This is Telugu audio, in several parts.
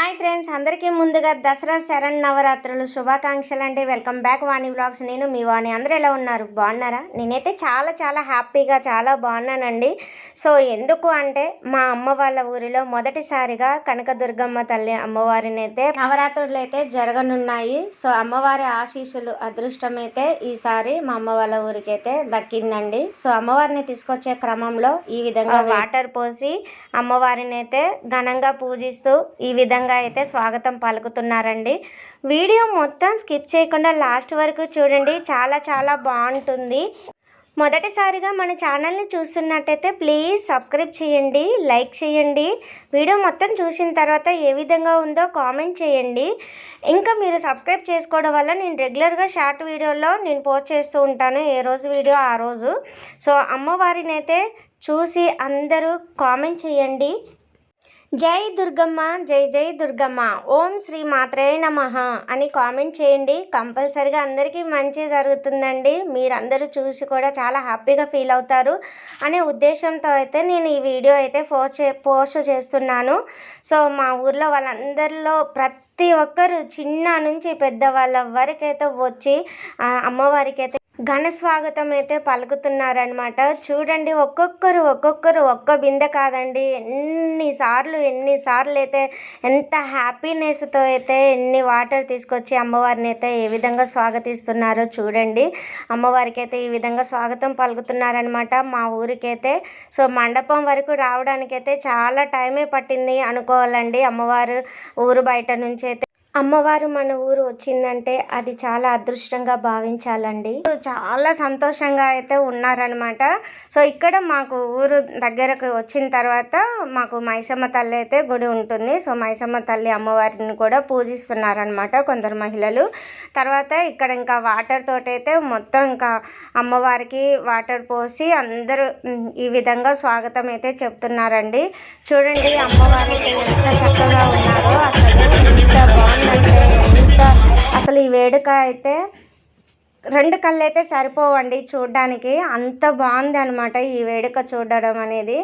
హాయ్ ఫ్రెండ్స్ అందరికీ ముందుగా దసరా శరణ్ నవరాత్రులు శుభాకాంక్షలు అండి. వెల్కమ్ బ్యాక్ వాణి బ్లాగ్స్ నేను మీ వాణి. అందరూ ఎలా ఉన్నారు? బాగున్నారా? నేనైతే చాలా చాలా హ్యాపీగా చాలా బాగున్నానండి. సో ఎందుకు అంటే మా అమ్మ వాళ్ళ ఊరిలో మొదటిసారిగా కనకదుర్గమ్మ తల్లి అమ్మవారిని అయితే నవరాత్రులు అయితే జరగనున్నాయి. సో అమ్మవారి ఆశీస్సులు అదృష్టం అయితే ఈసారి మా అమ్మ వాళ్ళ ఊరికి అయితే దక్కిందండి. సో అమ్మవారిని తీసుకొచ్చే క్రమంలో ఈ విధంగా వాటర్ పోసి అమ్మవారిని అయితే ఘనంగా పూజిస్తూ ఈ విధంగా అయితే స్వాగతం పలుకుతున్నారండి. వీడియో మొత్తం స్కిప్ చేయకుండా లాస్ట్ వరకు చూడండి. చాలా చాలా బాగుంటుంది. మొదటిసారిగా మన ఛానల్ని చూస్తున్నట్టయితే ప్లీజ్ సబ్స్క్రైబ్ చేయండి లైక్ చేయండి. వీడియో మొత్తం చూసిన తర్వాత ఏ విధంగా ఉందో కామెంట్ చేయండి. ఇంకా మీరు సబ్స్క్రైబ్ చేసుకోవడం వల్ల నేను రెగ్యులర్గా షార్ట్ వీడియోలో నేను పోస్ట్ చేస్తూ ఉంటాను. ఏ రోజు వీడియో ఆ రోజు. సో అమ్మవారిని అయితే చూసి అందరూ కామెంట్ చేయండి. జై దుర్గమ్మ జై జై దుర్గమ్మ. ఓం శ్రీ మాత్రే నమ అని కామెంట్ చేయండి. కంపల్సరిగా అందరికీ మంచి జరుగుతుందండి. మీరందరూ చూసి కూడా చాలా హ్యాపీగా ఫీల్ అవుతారు అనే ఉద్దేశంతో అయితే నేను ఈ వీడియో అయితే పోస్ట్ పోస్ట్ చేస్తున్నాను. సో మా ఊర్లో వాళ్ళందరిలో ప్రతి ప్రతి ఒక్కరు చిన్న నుంచి పెద్దవాళ్ళ వరకైతే వచ్చి అమ్మవారికి అయితే ఘన స్వాగతం అయితే పలుకుతున్నారనమాట చూడండి ఒక్కొక్కరు ఒక్కొక్కరు ఒక్క బిందె కాదండి. ఎన్నిసార్లు ఎన్నిసార్లు అయితే ఎంత హ్యాపీనెస్తో అయితే ఎన్ని వాటర్ తీసుకొచ్చి అమ్మవారిని అయితే ఏ విధంగా స్వాగతిస్తున్నారో చూడండి. అమ్మవారికి అయితే ఈ విధంగా స్వాగతం పలుకుతున్నారనమాట మా ఊరికైతే సో మండపం వరకు రావడానికైతే చాలా టైమే పట్టింది అనుకోవాలండి. అమ్మవారు ఊరు బయట నుంచి అయితే అమ్మవారు మన ఊరు వచ్చిందంటే అది చాలా అదృష్టంగా భావించాలండి. చాలా సంతోషంగా అయితే ఉన్నారనమాట సో ఇక్కడ మాకు ఊరు దగ్గరకు వచ్చిన తర్వాత మాకు మైసమ్మ తల్లి అయితే గుడి ఉంటుంది. సో మైసమ్మ తల్లి అమ్మవారిని కూడా పూజిస్తున్నారనమాట కొందరు మహిళలు. తర్వాత ఇక్కడ ఇంకా వాటర్ తోటైతే మొత్తం ఇంకా అమ్మవారికి వాటర్ పోసి అందరూ ఈ విధంగా స్వాగతం అయితే చెప్తున్నారండి. చూడండి అమ్మవారి ఎంత చక్కగా ఉన్నారో. అసలు ఎంత బాగుంది. అసలు ఈ వేడుక అయితే రెండు కళ్ళు అయితే సరిపోవండి చూడడానికి. అంత బాగుంది అనమాట ఈ వేడుక చూడడం అనేది.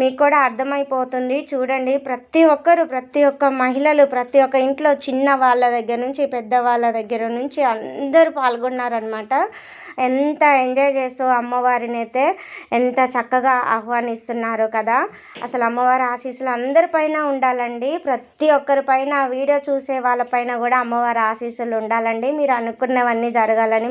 మీకు కూడా అర్థమైపోతుంది. చూడండి ప్రతి ఒక్కరు ప్రతి ఒక్క మహిళలు ప్రతి ఒక్క ఇంట్లో చిన్న వాళ్ళ దగ్గర నుంచి పెద్ద వాళ్ళ దగ్గర నుంచి అందరూ పాల్గొన్నారనమాట ఎంత ఎంజాయ్ చేస్తూ అమ్మవారిని అయితే ఎంత చక్కగా ఆహ్వానిస్తున్నారు కదా. అసలు అమ్మవారి ఆశీస్సులు అందరిపైన ఉండాలండి. ప్రతి ఒక్కరి పైన వీడియో చూసే వాళ్ళపైన కూడా అమ్మవారి ఆశీస్సులు ఉండాలండి. మీరు అనుకున్నవన్నీ జరగాలని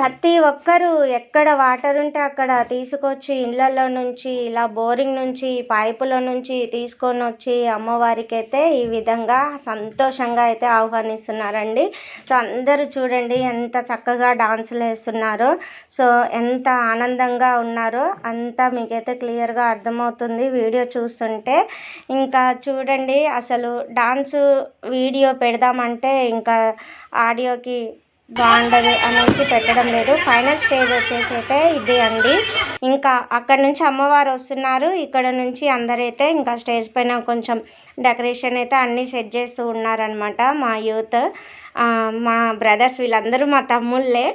ప్రతి ఒక్కరూ ఎక్కడ వాటర్ ఉంటే అక్కడ తీసుకొచ్చి ఇళ్ళల్లో నుంచి ఇలా బోరింగ్ నుంచి పైపుల నుంచి తీసుకొని వచ్చి అమ్మవారికి అయితే ఈ విధంగా సంతోషంగా అయితే ఆహ్వానిస్తున్నారండి. సో అందరూ చూడండి ఎంత చక్కగా డాన్సులు వేస్తున్నారో. సో ఎంత ఆనందంగా ఉన్నారో అంతా మీకైతే క్లియర్గా అర్థమవుతుంది వీడియో చూస్తుంటే. ఇంకా చూడండి అసలు డాన్సు వీడియో పెడదామంటే ఇంకా ఆడియోకి బాగుండదు అనేసి పెట్టడం లేదు. ఫైనల్ స్టేజ్ వచ్చేసి అయితే ఇది అండి. ఇంకా అక్కడ నుంచి అమ్మవారు వస్తున్నారు. ఇక్కడ నుంచి అందరైతే ఇంకా స్టేజ్ పైన కొంచెం డెకరేషన్ అయితే అన్నీ సెట్ చేస్తూ ఉన్నారనమాట మా యూత్ మా బ్రదర్స్ వీళ్ళందరూ మా తమ్ముళ్ళే.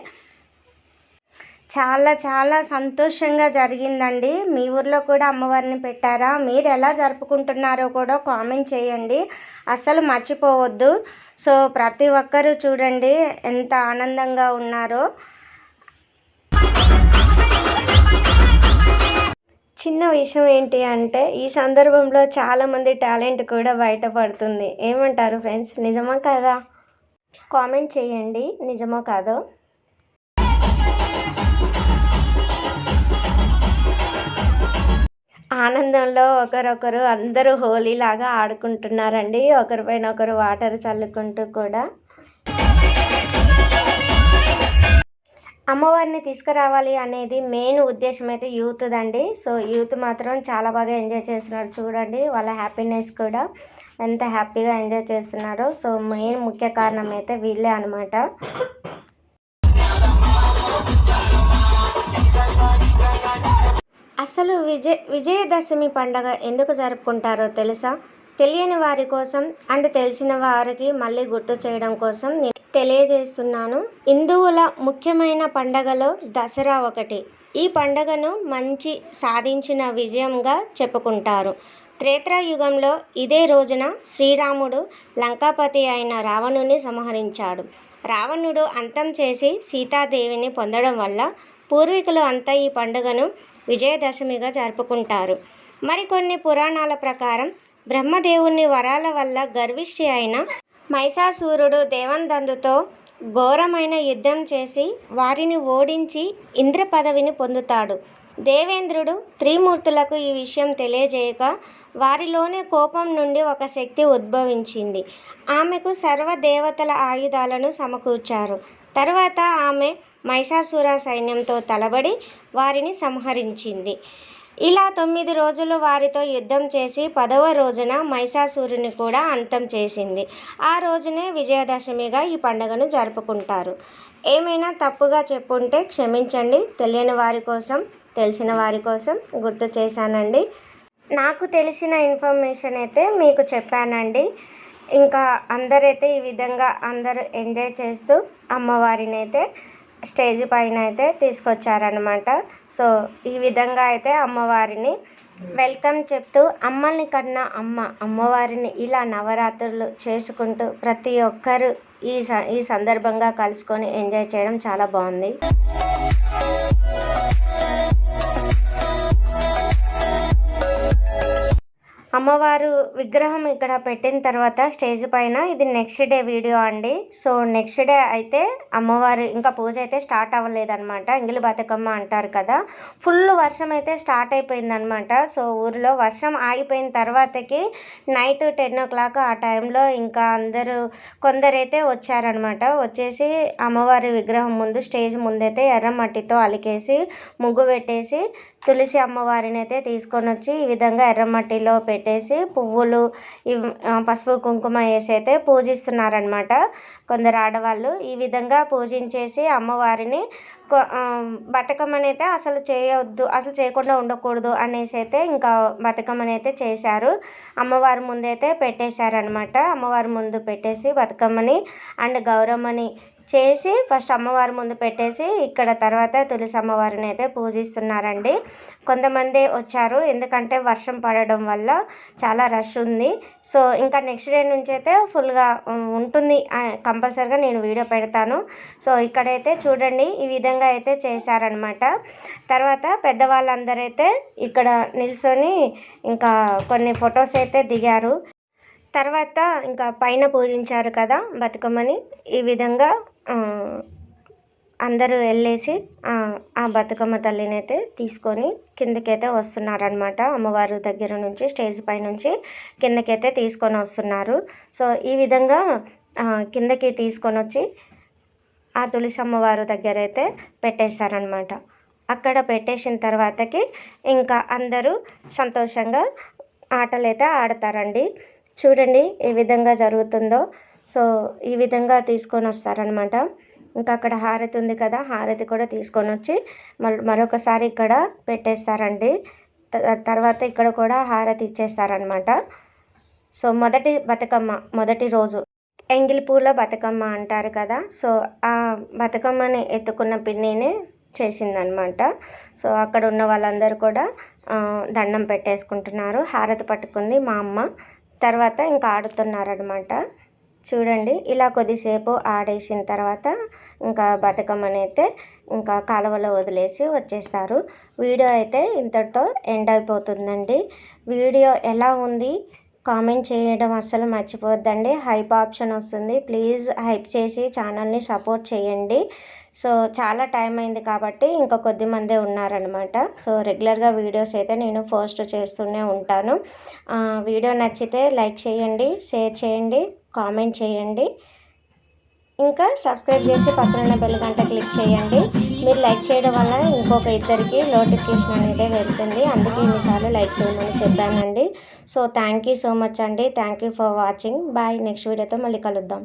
చాలా చాలా సంతోషంగా జరిగిందండి. మీ ఊర్లో కూడా అమ్మవారిని పెట్టారా? మీరు ఎలా జరుపుకుంటున్నారో కూడా కామెంట్ చేయండి. అస్సలు మర్చిపోవద్దు. సో ప్రతి ఒక్కరూ చూడండి ఎంత ఆనందంగా ఉన్నారో. చిన్న విషయం ఏంటి అంటే ఈ సందర్భంలో చాలామంది టాలెంట్ కూడా బయటపడుతుంది ఏమంటారు ఫ్రెండ్స్? నిజమా కదా? కామెంట్ చేయండి. నిజమో కాదో? ఆనందంలో ఒకరొకరు అందరూ హోలీ లాగా ఆడుకుంటున్నారండి ఒకరిపైన ఒకరు వాటర్ చల్లుకుంటూ కూడా. అమ్మవారిని తీసుకురావాలి అనేది మెయిన్ ఉద్దేశం అయితే యూత్ సో యూత్ మాత్రం చాలా బాగా ఎంజాయ్ చేస్తున్నారు. చూడండి వాళ్ళ హ్యాపీనెస్ కూడా ఎంత హ్యాపీగా ఎంజాయ్ చేస్తున్నారో. సో మెయిన్ ముఖ్య కారణం అయితే వీళ్ళే అనమాట అసలు విజయ విజయదశమి పండగ ఎందుకు జరుపుకుంటారో తెలుసా? తెలియని వారి కోసం అండ్ తెలిసిన వారికి మళ్ళీ గుర్తు చేయడం కోసం నేను తెలియజేస్తున్నాను. హిందువుల ముఖ్యమైన పండగలో దసరా ఒకటి. ఈ పండగను మంచి సాధించిన విజయంగా చెప్పుకుంటారు. త్రేతాయుగంలో ఇదే రోజున శ్రీరాముడు లంకాపతి అయిన రావణుని సంహరించాడు. రావణుడు అంతం చేసి సీతాదేవిని పొందడం వల్ల పూర్వీకులు అంతా ఈ పండుగను విజయదశమిగా జరుపుకుంటారు. మరికొన్ని పురాణాల ప్రకారం బ్రహ్మదేవుని వరాల వల్ల గర్విష్టి అయిన మైసాసూరుడు దేవందందుతో ఘోరమైన యుద్ధం చేసి వారిని ఓడించి ఇంద్ర పదవిని పొందుతాడు. దేవేంద్రుడు త్రిమూర్తులకు ఈ విషయం తెలియజేయక వారిలోని కోపం నుండి ఒక శక్తి ఉద్భవించింది. ఆమెకు సర్వ దేవతల ఆయుధాలను సమకూర్చారు. తర్వాత ఆమె మహిషాసుర సైన్యంతో తలబడి వారిని సంహరించింది. ఇలా తొమ్మిది రోజులు వారితో యుద్ధం చేసి పదవ రోజున మహిషాసురుని కూడా అంతం చేసింది. ఆ రోజునే విజయదశమిగా ఈ పండుగను జరుపుకుంటారు. ఏమైనా తప్పుగా చెప్పుంటే క్షమించండి తెలియని వారి కోసం తెలిసిన వారి కోసం గుర్తు చేశానండి. నాకు తెలిసిన ఇన్ఫర్మేషన్ అయితే మీకు చెప్పానండి. ఇంకా అందరైతే ఈ విధంగా అందరూ ఎంజాయ్ చేస్తూ అమ్మవారిని అయితే స్టేజ్ పైన అయితే తీసుకొచ్చారనమాట సో ఈ విధంగా అయితే అమ్మవారిని వెల్కమ్ చెప్తూ అమ్మల్ని కన్నా అమ్మ అమ్మవారిని ఇలా నవరాత్రులు చేసుకుంటూ ప్రతి ఒక్కరు ఈ స ఈ సందర్భంగా కలుసుకొని ఎంజాయ్ చేయడం చాలా బాగుంది. అమ్మవారు విగ్రహం ఇక్కడ పెట్టిన తర్వాత స్టేజ్ పైన ఇది నెక్స్ట్ డే వీడియో అండి. సో నెక్స్ట్ డే అయితే అమ్మవారు ఇంకా పూజ అయితే స్టార్ట్ అవ్వలేదన్నమాట. ఎంగిలి బతుకమ్మ అంటారు కదా. ఫుల్ వర్షం అయితే స్టార్ట్ అయిపోయిందనమాట సో ఊరిలో వర్షం ఆగిపోయిన తర్వాతకి నైట్ టెన్ ఓ క్లాక్ ఆ టైంలో ఇంకా అందరూ కొందరైతే వచ్చారనమాట వచ్చేసి అమ్మవారి విగ్రహం ముందు స్టేజ్ ముందైతే ఎర్ర మట్టితో అలికేసి ముగ్గు పెట్టేసి తులసి అమ్మవారిని అయితే తీసుకొని వచ్చి ఈ విధంగా ఎర్రమట్టిలో పెట్టి పెట్టేసి పువ్వులు పసుపు కుంకుమ వేసి అయితే పూజిస్తున్నారనమాట కొందరు ఆడవాళ్ళు ఈ విధంగా పూజించేసి అమ్మవారిని బతుకమ్మని అయితే అసలు చేయవద్దు అసలు చేయకుండా ఉండకూడదు అనేసి అయితే ఇంకా బతుకమ్మని అయితే చేశారు. అమ్మవారి ముందైతే పెట్టేశారనమాట అమ్మవారి ముందు పెట్టేసి బతుకమ్మని అండ్ గౌరమ్మని చేసి ఫస్ట్ అమ్మవారి ముందు పెట్టేసి ఇక్కడ తర్వాత తులసి అమ్మవారిని అయితే పూజిస్తున్నారండి. కొంతమంది వచ్చారు. ఎందుకంటే వర్షం పడడం వల్ల చాలా రష్ ఉంది. సో ఇంకా నెక్స్ట్ డే నుంచి అయితే ఫుల్గా ఉంటుంది. కంపల్సరిగా నేను వీడియో పెడతాను. సో ఇక్కడైతే చూడండి. ఈ విధంగా అయితే చేశారనమాట తర్వాత పెద్దవాళ్ళందరూ అయితే ఇక్కడ నిల్చొని ఇంకా కొన్ని ఫొటోస్ అయితే దిగారు. తర్వాత ఇంకా పైన పూజించారు కదా బతుకమ్మని. ఈ విధంగా అందరూ వెళ్ళేసి ఆ బతుకమ్మ తల్లిని అయితే తీసుకొని కిందకైతే వస్తున్నారనమాట అమ్మవారి దగ్గర నుంచి స్టేజ్ పై నుంచి కిందకైతే తీసుకొని వస్తున్నారు. సో ఈ విధంగా కిందకి తీసుకొని వచ్చి ఆ తులసి అమ్మవారి దగ్గర అయితే పెట్టేశారనమాట అక్కడ పెట్టేసిన తర్వాతకి ఇంకా అందరూ సంతోషంగా ఆటలు అయితే ఆడతారండి. చూడండి ఏ విధంగా జరుగుతుందో. సో ఈ విధంగా తీసుకొని వస్తారనమాట ఇంకా అక్కడ హారతి ఉంది కదా హారతి కూడా తీసుకొని వచ్చి మరొకసారి ఇక్కడ పెట్టేస్తారండి. తర్వాత ఇక్కడ కూడా హారతి ఇచ్చేస్తారనమాట సో మొదటి బతుకమ్మ మొదటి రోజు. ఎంగిలి పూల బతుకమ్మ అంటారు కదా సో ఆ బతుకమ్మని ఎత్తుకున్న పిన్నిని చేసిందనమాట సో అక్కడ ఉన్న వాళ్ళందరూ కూడా దండం పెట్టేసుకుంటున్నారు. హారతి పట్టుకుంది మా అమ్మ. తర్వాత ఇంకా ఆడుతున్నారనమాట చూడండి. ఇలా కొద్దిసేపు ఆడేసిన తర్వాత ఇంకా బతుకమ్మని అయితే ఇంకా కాలువలో వదిలేసి వచ్చేస్తారు. వీడియో అయితే ఇంతటితో ఎండ్ అయిపోతుందండి. వీడియో ఎలా ఉంది? కామెంట్ చేయడం అస్సలు మర్చిపోవద్దండి. హైప్ ఆప్షన్ వస్తుంది. ప్లీజ్ హైప్ చేసి ఛానల్ని సపోర్ట్ చేయండి. సో చాలా టైం అయింది కాబట్టి ఇంకా కొద్ది మందే ఉన్నారనమాట సో రెగ్యులర్గా వీడియోస్ అయితే నేను పోస్ట్ చేస్తూనే ఉంటాను. వీడియో నచ్చితే లైక్ చేయండి షేర్ చేయండి కామెంట్ చేయండి. ఇంకా సబ్స్క్రైబ్ చేసి పక్కన బెల్ గంట క్లిక్ చేయండి. మీరు లైక్ చేయడం వల్ల ఇంకొక ఇద్దరికి నోటిఫికేషన్ అనేది వెళ్తుంది. అందుకే ఇన్నిసార్లు లైక్ చేయమని చెప్పానండి. So thank you so much అండి. Thank you for watching bye next వీడియోతో మళ్ళీ కలుద్దాం.